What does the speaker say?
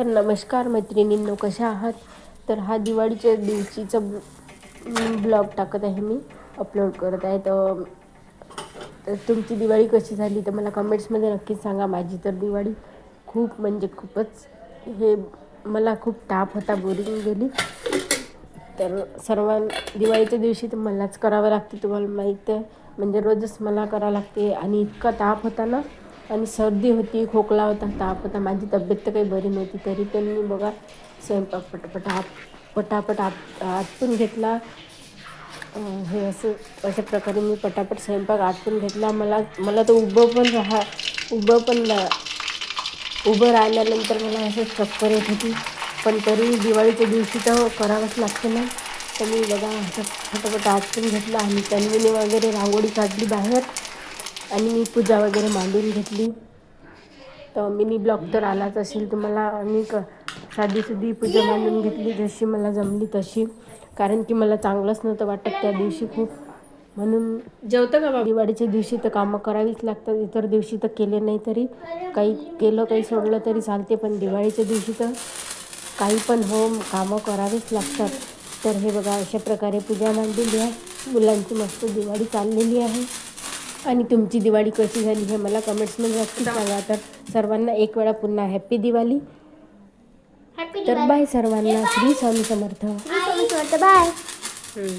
तर नमस्कार मैत्रिणींनो कशा आहात? तर हा दिवाळीच्या दिवशीचा ब्लॉग टाकत आहे मी अपलोड करत आहे. तर तर तुमची दिवाळी कशी झाली? तर मला कमेंट्समध्ये नक्कीच सांगा. माझी तर दिवाळी खूप म्हणजे खूपच हे मला खूप ताप होता बोरिंग गेली. तर सर्वांना दिवाळीच्या दिवशी तर मलाच करावं लागते तुम्हाला माहीत आहे. म्हणजे रोजच मला करावं लागते आणि इतका ताप होता ना आणि सर्दी होती खोकला होता ताप होता माझी तब्येत तर काही बरी नव्हती. तरी पण मी बघा स्वयंपाक पटापट आप पटापट आप आटपून घेतला. हे असं अशा प्रकारे मी पटापट स्वयंपाक आटपून घेतला. मला मला तर उभं पण राहा उभं पण उभं राहिल्यानंतर मला असं चक्कर येत होती. पण तरी दिवाळीच्या दिवशी तर करावंच लागते ना. तर मी बघा असं फटाफट आटपून घेतलं आणि तन्वीने वगैरे रांगोळी काढली बाहेर. आणि मी पूजा वगैरे मांडून घेतली. तर मिनी ब्लॉग तर आलाच असेल तुम्हाला. आणि क साधीसुधी पूजा मांडून घेतली. जशी मला जमली तशी. कारण की मला चांगलंच नव्हतं वाटत त्या दिवशी खूप. म्हणून जेवतं का दिवाळीच्या दिवशी तर कामं करावीच लागतात. इतर दिवशी तर केले नाही तरी. काही केलं काही सोडलं तरी चालते. पण दिवाळीच्या दिवशी तर काही पण हो कामं करावीच लागतात. तर हे बघा अशा प्रकारे पूजा मांडलेली आहे मुलांची मस्त दिवाळी चाललेली आहे. आणि तुमची दिवाळी कशी झाली हे मला कमेंट्समध्ये नक्की सांगा. तर सर्वांना एक वेळा पुन्हा हॅप्पी दिवाळी. हॅपी तर बाय सर्वांना. श्री स्वामी समर्थ. बाय हम्म.